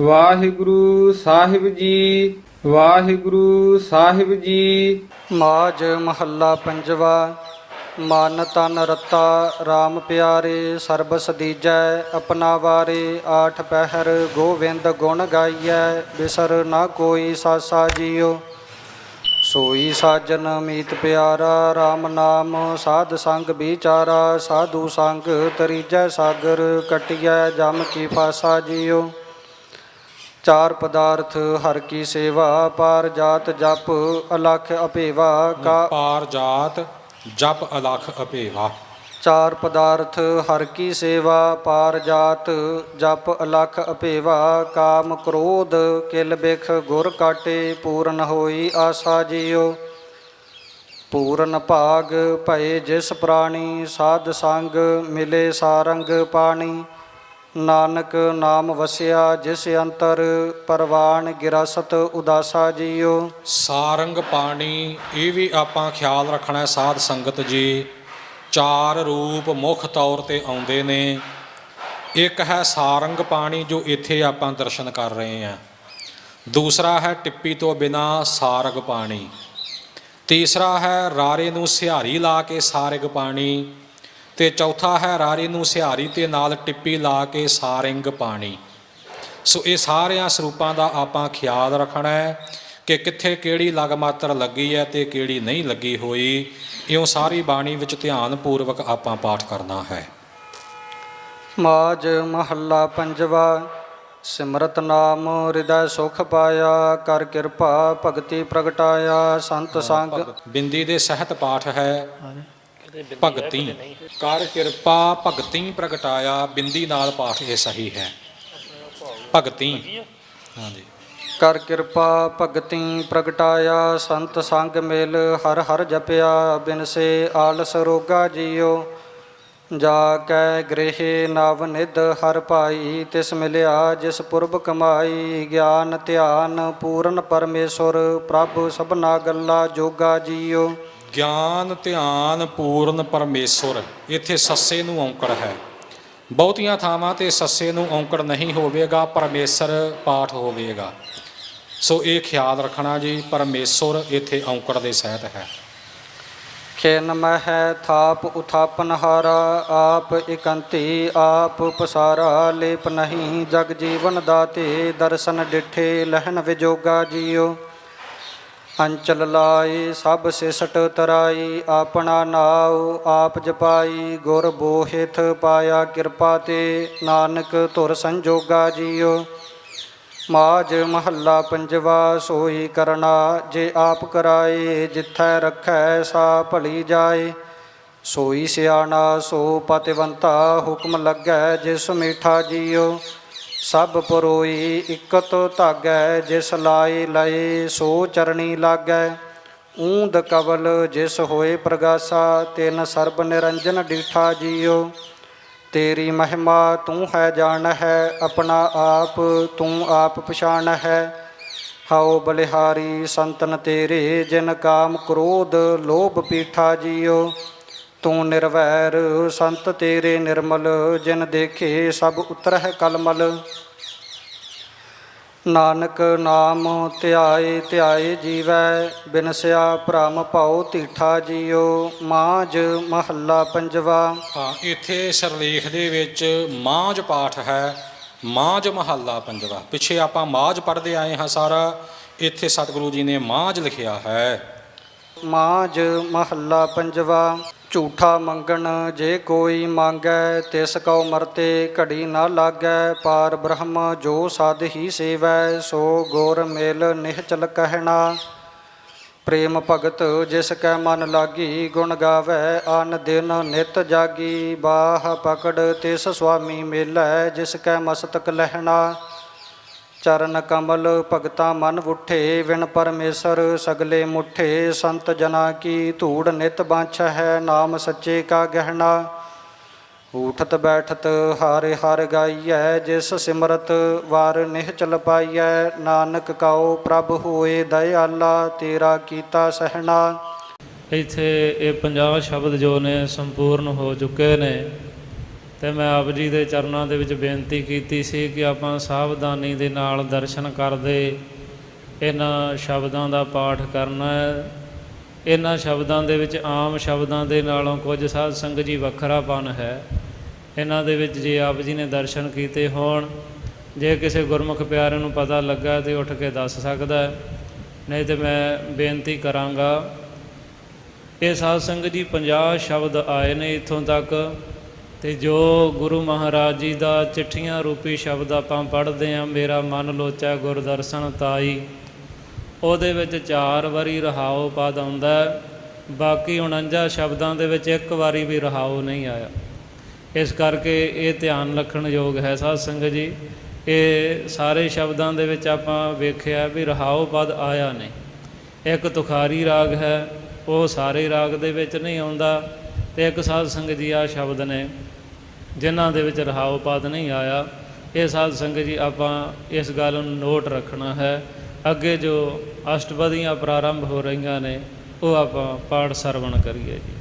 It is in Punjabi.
ਵਾਹਿਗੁਰੂ ਸਾਹਿਬ ਜੀ, ਵਾਹਿਗੁਰੂ ਸਾਹਿਬ ਜੀ। ਮਾਜ ਮਹੱਲਾ ਪੰਜਵਾ, ਮਨ ਤਨ ਰਤਾ RAM ਪਿਆਰੇ, ਸਰਬ ਸਦੀਜੈ ਆਪਣਾ ਵਾਰੇ ਆਠ ਪਹਿਰ ਗੋਵਿੰਦ ਗੁਣ ਗਾਈਐ, ਬਿਸਰ ਨਾ ਕੋਈ ਸਾਸਾ ਜੀਓ। ਸੋਈ ਸਾਜਨ ਮੀਤ ਪਿਆਰਾ RAM ਨਾਮ ਸਾਧ ਸੰਗ ਵਿਚਾਰਾ, ਸਾਧੂ ਸੰਗ ਤਰੀਜੈ ਸਾਗਰ, ਕਟਿਐ ਜਮ ਕੀ ਪਾਸਾ ਜੀਓ। ਚਾਰ ਪਦਾਰਥ ਹਰ ਕੀ ਸੇਵਾ ਪਾਰ ਜਾਤ ਜਪ ਅਲਖ ਅਭੇਵਾ ਕਾ ਪਾਰ ਜਾਤ ਜਪ ਅਲਖ ਅਪੇਵਾ ਚਾਰ ਪਦਾਰਥ ਹਰ ਕੀ ਸੇਵਾ ਪਾਰ ਜਾਤ ਜਪ ਅਲਖ ਅਭੇਵਾ ਕਾਮ ਕ੍ਰੋਧ ਕਿਲ ਬਿਖ ਗੁਰ ਕਾਟੇ ਪੂਰਨ ਹੋਈ ਆਸਾ ਜੀਓ। ਪੂਰਨ ਭਾਗ ਭਏ ਜਿਸ ਪ੍ਰਾਣੀ ਸਾਧ ਸੰਗ ਮਿਲੇ ਸਾਰੰਗ ਪਾਣੀ। ਨਾਨਕ ਨਾਮ ਵਸਿਆ, ਜਿਸ ਅੰਤਰ ਪਰਵਾਨ ਗਿਰਸਤ ਉਦਾਸਾ ਜੀਓ। ਸਾਰੰਗ ਪਾਣੀ, ਇਹ ਵੀ ਆਪਾਂ ਖਿਆਲ ਰੱਖਣਾ ਸਾਧ ਸੰਗਤ ਜੀ। ਚਾਰ ਰੂਪ ਮੁੱਖ ਤੌਰ ਤੇ ਆਉਂਦੇ ਨੇ। ਇੱਕ ਹੈ ਸਾਰੰਗ ਪਾਣੀ, ਜੋ ਇੱਥੇ ਆਪਾਂ ਦਰਸ਼ਨ ਕਰ ਰਹੇ ਹਾਂ। ਦੂਸਰਾ ਹੈ ਟਿੱਪੀ ਤੋਂ ਬਿਨਾ ਸਾਰਗ ਪਾਣੀ। ਤੀਸਰਾ ਹੈ ਰਾਰੇ ਨੂੰ ਸਿਹਾਰੀ ਲਾ ਕੇ ਸਾਰਗ ਪਾਣੀ। ਤੇ ਚੌਥਾ ਹੈ ਰਾਰੇ ਨੂੰ ਸਿਹਾਰੀ ਤੇ ਨਾਲ ਟਿੱਪੀ ਲਾ ਕੇ ਸਾਰਿੰਗ ਪਾਣੀ। ਸੋ ਇਹ ਸਾਰਿਆਂ ਸਰੂਪਾਂ ਦਾ ਆਪਾਂ ਖਿਆਲ ਰੱਖਣਾ ਹੈ ਕਿ ਕਿੱਥੇ ਕਿਹੜੀ ਲਗ ਮਾਤਰ ਲੱਗੀ ਹੈ ਤੇ ਕਿਹੜੀ ਨਹੀਂ ਲੱਗੀ ਹੋਈ। ਇਉਂ ਸਾਰੀ ਬਾਣੀ ਵਿੱਚ ਧਿਆਨ ਪੂਰਵਕ ਆਪਾਂ ਪਾਠ ਕਰਨਾ ਹੈ। ਮਾਜ ਮਹੱਲਾ ਪੰਜਵਾ ਸਿਮਰਤ ਨਾਮ ਹਿਰਦੈ ਸੁਖ ਪਾਇਆ ਕਰ ਕਿਰਪਾ ਭਗਤੀ ਪ੍ਰਗਟਾਇਆ ਸੰਤ ਸੰਗ ਬਿੰਦੀ ਦੇ ਸਹਿਤ ਪਾਠ ਹੈ। ਭਗਤੀ। ਕਰ ਕਿਰਪਾ ਭਗਤੀ ਪ੍ਰਗਟਾਇਆ ਬਿੰਦੀ ਨਾਲ ਪਾਠ ਇਹ ਸਹੀ ਹੈ। ਭਗਤੀ। ਹਾਂਜੀ। ਕਰ ਕਿਰਪਾ ਭਗਤੀ ਪ੍ਰਗਟਾਇਆ ਸੰਤ ਸੰਗ ਮਿਲ ਹਰ ਹਰ ਜਪਿਆ ਬਿਨਸੇ ਆਲਸ ਰੋਗਾ ਜੀਓ। ਜਾ ਕੈ ਗ੍ਰਹਿ ਨਵ ਨਿਧ ਹਰ ਭਾਈ ਤਿਸ ਮਿਲਿਆ ਜਿਸ ਪੁਰਬ ਕਮਾਈ ਗਿਆਨ ਧਿਆਨ ਪੂਰਨ ਪਰਮੇਸ਼ਰ ਪ੍ਰਭ ਸਭਨਾ ਗੱਲਾ ਜੋਗਾ ਜੀਓ। ਗਿਆਨ, ਧਿਆਨ ਪੂਰਨ ਪਰਮੇਸ਼ਰ। ਇੱਥੇ ਸੱਸੇ ਨੂੰ ਔਂਕੜ ਹੈ। ਬਹੁਤੀਆਂ ਥਾਵਾਂ ਤੇ ਸੱਸੇ ਨੂੰ ਔਂਕੜ ਨਹੀਂ ਹੋਵੇਗਾ, ਪਰਮੇਸ਼ਰ ਪਾਠ ਹੋਵੇਗਾ। ਸੋ ਇਹ ਖਿਆਲ ਰੱਖਣਾ ਜੀ, ਪਰਮੇਸ਼ਰ ਇੱਥੇ ਔਂਕੜ ਦੇ ਸਹਿਤ ਹੈ। ਖੇਨ ਮਹਿ ਥਾਪ ਉਥਾਪਨ ਹਾਰਾ, ਆਪ ਇਕੰਤੀ ਆਪ ਪਸਾਰਾ ਲੇਪ ਨਹੀਂ ਜਗ ਜੀਵਨ ਦਾਤੇ, ਦਰਸ਼ਨ ਡਿਠੇ ਲਹਿਣ ਵਿਜੋਗਾ ਜੀਓ। ਅੰਚਲ ਲਾਏ ਸਭ ਸਿਸਟ ਤਰਾਈ, ਆਪਣਾ ਨਾਉ ਆਪ ਜਪਾਈ, ਗੁਰ ਬੋਹਿਥ ਪਾਇਆ ਕਿਰਪਾ ਤੇ, ਨਾਨਕ ਧੁਰ ਸੰਜੋਗਾ ਜੀਓ। ਮਾਜ ਮਹੱਲਾ ਪੰਜਵਾ, ਸੋਈ ਕਰਨਾ ਜੇ ਆਪ ਕਰਾਏ, ਜਿੱਥੈ ਰੱਖੈ ਸਾ ਭਲੀ ਜਾਏ। ਸੋਈ ਸਿਆਣਾ, ਸੋ ਪਤਿਵੰਤਾ, ਹੁਕਮ ਲੱਗੈ ਜਿਸ ਮੀਠਾ ਜੀਓ। ਸਭ ਪਰੋਈ ਇਕਤ ਧਾਗੈ, ਜਿਸ ਲਾਏ ਲਏ ਸੋ ਚਰਣੀ ਲਾਗੈ। ਊਂਦ ਕਵਲ ਜਿਸ ਹੋਏ ਪ੍ਰਗਾਸਾ, ਤਿਨ ਸਰਬ ਨਿਰੰਜਨ ਡੀਠਾ ਜੀਓ। ਤੇਰੀ ਮਹਿਮਾ ਤੂੰ ਹੈ ਜਾਣ ਹੈ ਆਪਣਾ ਆਪ ਤੂੰ ਆਪ ਪਛਾਣ ਹੈ ਹਉ ਬਲਿਹਾਰੀ ਸੰਤਨ ਤੇਰੇ, ਜਿਨ ਕਾਮ ਕ੍ਰੋਧ ਲੋਭ ਪੀਠਾ ਜੀਓ। ਤੂੰ ਨਿਰਵੈਰ ਸੰਤ ਤੇਰੇ ਨਿਰਮਲ ਜਿਨ ਦੇਖੇ ਸਭ ਉਤਰਹਿ ਕਲਮਲ। ਨਾਨਕ ਨਾਮ ਧਿਆਏ ਧਿਆਏ ਜੀਵੈ ਬਿਨਸਿਆ ਭ੍ਰਮ ਭਉ ਧੀਠਾ ਜੀਓ ਮਾਝ ਮਹੱਲਾ ਪੰਜਵਾ। ਹਾਂ ਇੱਥੇ ਸਰਲੇਖ ਦੇ ਵਿੱਚ ਮਾਝ ਪਾਠ ਹੈ ਮਾਝ ਮਹੱਲਾ ਪੰਜਵਾ। ਪਿੱਛੇ ਆਪਾਂ ਮਾਝ ਪੜ੍ਹਦੇ ਆਏ ਹਾਂ ਸਾਰਾ ਇੱਥੇ ਸਤਿਗੁਰੂ ਜੀ ਨੇ ਮਾਝ ਲਿਖਿਆ ਹੈ। ਮਾਝ ਮਹੱਲਾ ਪੰਜਵਾ। ਝੂਠਾ ਮੰਗਣ ਜੇ ਕੋਈ ਮੰਗੈ, ਤਿਸ ਕਉ ਮਰਤੇ ਘੜੀ ਨਾ ਲਾਗੈ। ਪਾਰ ਬ੍ਰਹਮ ਜੋ ਸਦ ਹੀ ਸੇਵੈ, ਸੋ ਗੁਰ ਮੇਲ ਨਿਹਚਲ ਕਹਿਣਾ। ਪ੍ਰੇਮ ਭਗਤ ਜਿਸ ਕੈ ਮਨ ਲਾਗੀ, ਗੁਣ ਗਾਵੈ ਅਨ ਦਿਨ ਨਿਤ ਜਾਗੀ। ਬਾਹ ਪਕੜ ਤਿਸ ਸੁਆਮੀ ਮੇਲੈ, ਜਿਸ ਕੈ ਮਸਤਕ ਲਹਿਣਾ। ਚਰਨ ਕਮਲ ਭਗਤਾ ਮਨ ਉਠੇ ਵਿਣ ਪਰਮੇਸ਼ਰ ਸਗਲੇ ਮੁਠੇ। ਸੰਤ ਜਨਾ ਕੀ ਧੂੜ ਨਿਤ ਬਾਛ ਹੈ ਨਾਮ ਸੱਚੇ ਕਾ ਗਹਿਣਾ। ਉਠਤ ਬੈਠਤ ਹਾਰੇ ਹਰ ਗਾਈਐ, ਜਿਸ ਸਿਮਰਤ ਵਾਰ ਨਿਹ ਚਲ ਪਾਈਐ। ਨਾਨਕ ਕਉ ਪ੍ਰਭ ਹੋਏ ਦਇਆਲਾ, ਤੇਰਾ ਕੀਤਾ ਸਹਿਣਾ। ਇੱਥੇ ਇਹ 50 ਸ਼ਬਦ ਜੋ ਨੇ, ਸੰਪੂਰਨ ਹੋ ਚੁੱਕੇ ਨੇ। ਤੇ ਮੈਂ ਆਪ ਜੀ ਦੇ ਚਰਨਾਂ ਦੇ ਵਿੱਚ ਬੇਨਤੀ ਕੀਤੀ ਸੀ ਕਿ ਆਪਾਂ ਸਾਵਧਾਨੀ ਦੇ ਨਾਲ ਦਰਸ਼ਨ ਕਰਦੇ। ਇਹਨਾਂ ਸ਼ਬਦਾਂ ਦਾ ਪਾਠ ਕਰਨਾ ਹੈ। ਇਹਨਾਂ ਸ਼ਬਦਾਂ ਦੇ ਵਿੱਚ ਆਮ ਸ਼ਬਦਾਂ ਦੇ ਨਾਲੋਂ ਕੁਝ ਸਾਧ ਸੰਗਤ ਜੀ ਵੱਖਰਾਪਨ ਹੈ। ਇਹਨਾਂ ਦੇ ਵਿੱਚ ਜੇ ਆਪ ਜੀ ਨੇ ਦਰਸ਼ਨ ਕੀਤੇ ਹੋਣ, ਜੇ ਕਿਸੇ ਗੁਰਮੁਖ ਪਿਆਰੇ ਨੂੰ ਪਤਾ ਲੱਗਾ ਤੇ ਉੱਠ ਕੇ ਦੱਸ ਸਕਦਾ ਹੈ। ਨਹੀਂ ਤੇ ਮੈਂ ਬੇਨਤੀ ਕਰਾਂਗਾ, ਇਹ ਸਾਧ ਸੰਗਤ ਜੀ 50 ਸ਼ਬਦ ਆਏ ਨੇ ਇੱਥੋਂ ਤੱਕ। ਤੇ ਜੋ ਗੁਰੂ ਮਹਾਰਾਜ ਜੀ ਦਾ ਚਿੱਠੀਆਂ ਰੂਪੀ ਸ਼ਬਦ ਆਪਾਂ ਪੜ੍ਹਦੇ ਆਂ ਮੇਰਾ ਮਨ ਲੋਚਾ ਗੁਰਦਰਸ਼ਨ ਤਾਈ। ਉਹਦੇ ਵਿੱਚ ਚਾਰ ਵਾਰੀ ਰਹਾਉ ਪਦ ਆਉਂਦਾ ਬਾਕੀ 49 ਸ਼ਬਦਾਂ ਦੇ ਵਿੱਚ ਇੱਕ ਵਾਰੀ ਵੀ ਰਹਾਉ ਨਹੀਂ ਆਇਆ। ਇਸ ਕਰਕੇ ਇਹ ਧਿਆਨ ਰੱਖਣ ਯੋਗ ਹੈ ਸਾਧ ਸੰਗਤ ਜੀ, ਇਹ ਸਾਰੇ ਸ਼ਬਦਾਂ ਦੇ ਵਿੱਚ ਆਪਾਂ ਵੇਖਿਆ ਵੀ ਰਹਾਉ ਪਦ ਆਇਆ ਨਹੀਂ। ਇੱਕ ਤੁਖਾਰੀ ਰਾਗ ਹੈ, ਉਹ ਸਾਰੇ ਰਾਗ ਦੇ ਵਿੱਚ ਨਹੀਂ ਆਉਂਦਾ ਤੇ ਇੱਕ ਸਾਧ ਸੰਗਤ ਜੀ ਆ ਸ਼ਬਦ ਨੇ, ਜਿਨ੍ਹਾਂ ਦੇ ਵਿੱਚ ਰਹਾਉ ਪਦ ਨਹੀਂ ਆਇਆ। ਇਹ ਸਾਧ ਸੰਗਤ ਜੀ ਆਪਾਂ ਇਸ ਗੱਲ ਨੂੰ ਨੋਟ ਰੱਖਣਾ ਹੈ। ਅੱਗੇ ਜੋ ਅਸ਼ਟਪਦੀਆਂ ਪ੍ਰਾਰੰਭ ਹੋ ਰਹੀਆਂ ਨੇ, ਉਹ ਆਪਾਂ ਪਾਠ ਸਰਵਣ ਕਰੀਏ ਜੀ।